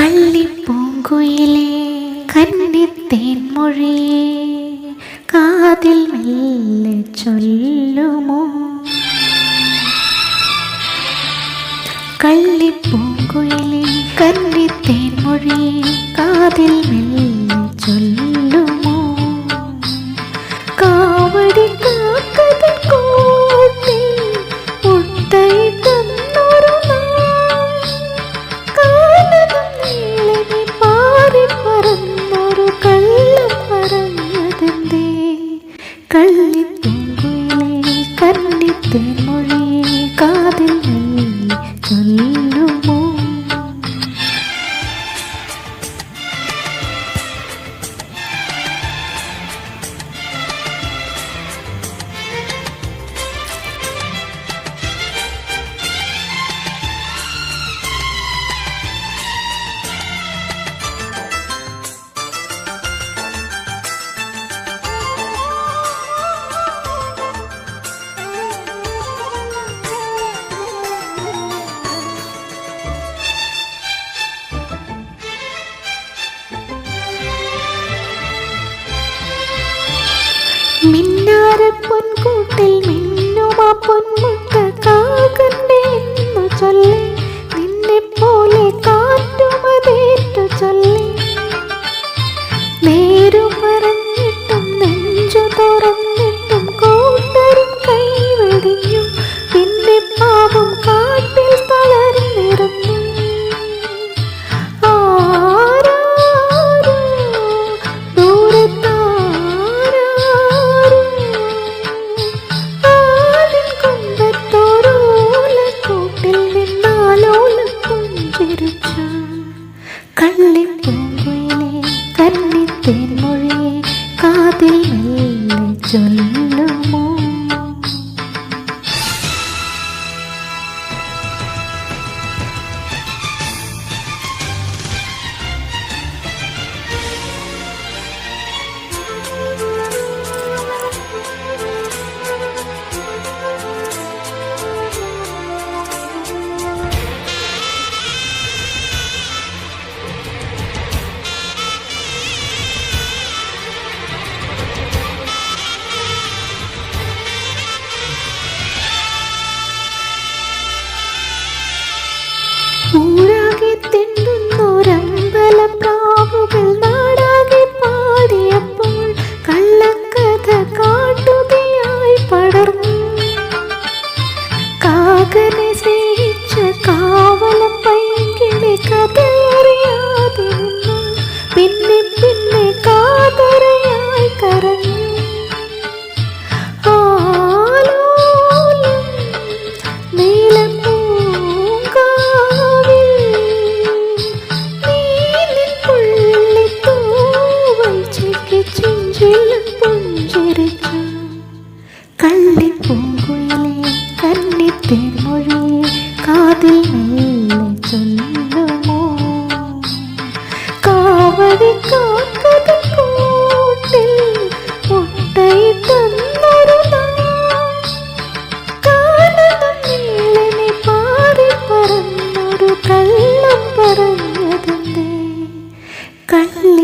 കള്ളിപ്പൂങ്കുയിലേ കന്നിത്തേൻ മൊഴിയേ കാതിൽ മെല്ലെ ചൊല്ലുമോ? കള്ളിപ്പൂങ്കുയിലേ കന്നിത്തേൻ മൊഴിയേ കാതിൽ മെല്ലെ ചൊല്ലുമോ? മൊഴി കാതിൽ പൊൻകൂട്ടിൽ മിന്നുമാ പൊന്മു চলল মন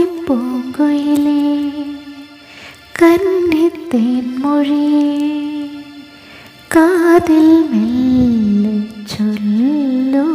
കള്ളിപ്പൂങ്കുയിലേ മൊഴിയേ കാതിൽ മെല്ലെ ചൊല്ലോ